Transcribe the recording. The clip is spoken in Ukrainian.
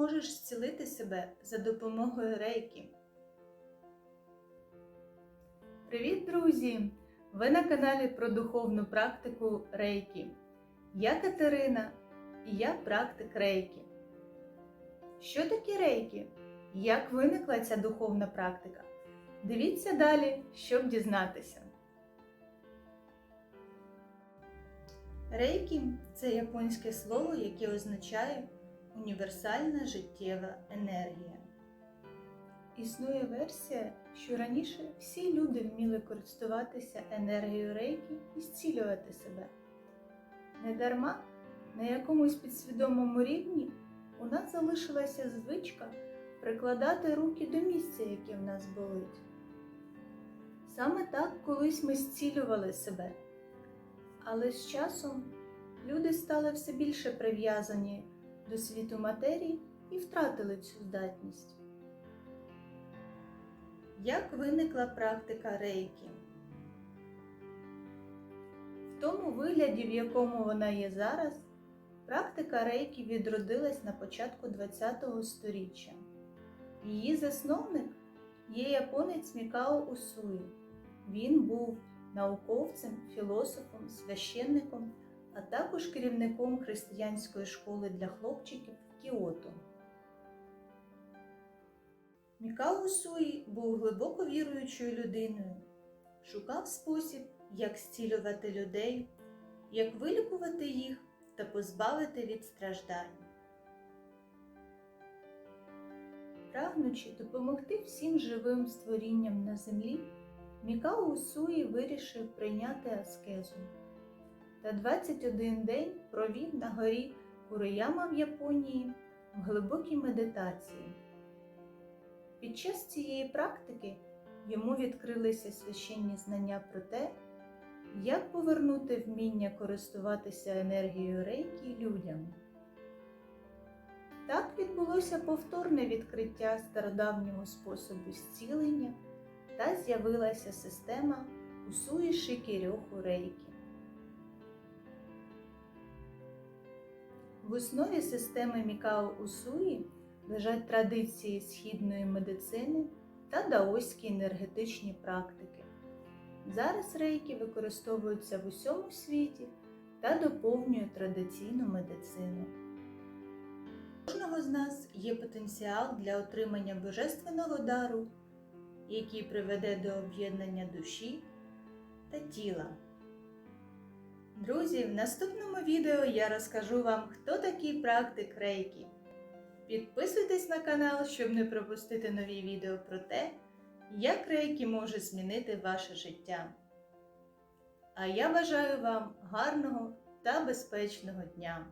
можеш зцілити себе за допомогою рейки. Привіт, друзі! Ви на каналі про духовну практику рейки. Я Катерина і я практик рейки. Що таке рейки? Як виникла ця духовна практика? Дивіться далі, щоб дізнатися. Рейкі це японське слово, яке означає універсальна життєва енергія. Існує версія, що раніше всі люди вміли користуватися енергією рейки і зцілювати себе. Недарма на якомусь підсвідомому рівні у нас залишилася звичка прикладати руки до місця, яке в нас болить. Саме так колись ми зцілювали себе. Але з часом люди стали все більше прив'язані до світу матерії і втратили цю здатність. Як виникла практика рейкі? В тому вигляді, в якому вона є зараз, практика рейкі відродилась на початку ХХ століття. Її засновник є японець Мікао Усуї. Він був науковцем, філософом, священником, а також керівником християнської школи для хлопчиків в Кіото. Мікао Суї був глибоко віруючою людиною, шукав спосіб, як зцілювати людей, як вилікувати їх та позбавити від страждань. Прагнучи допомогти всім живим створінням на землі, Мікао Усуї вирішив прийняти аскезу та 21 день провів на горі Курияма в Японії в глибокій медитації. Під час цієї практики йому відкрилися священні знання про те, як повернути вміння користуватися енергією рейки людям. Так відбулося повторне відкриття стародавнього способу зцілення та з'явилася система Усуї Шикірьоху Рейкі. В основі системи Мікао Усуї лежать традиції східної медицини та даоські енергетичні практики. Зараз рейки використовуються в усьому світі та доповнюють традиційну медицину. Кожного з нас є потенціал для отримання божественного дару, який приведе до об'єднання душі та тіла. Друзі, в наступному відео я розкажу вам, хто такий практик рейкі. Підписуйтесь на канал, щоб не пропустити нові відео про те, як рейкі може змінити ваше життя. А я бажаю вам гарного та безпечного дня!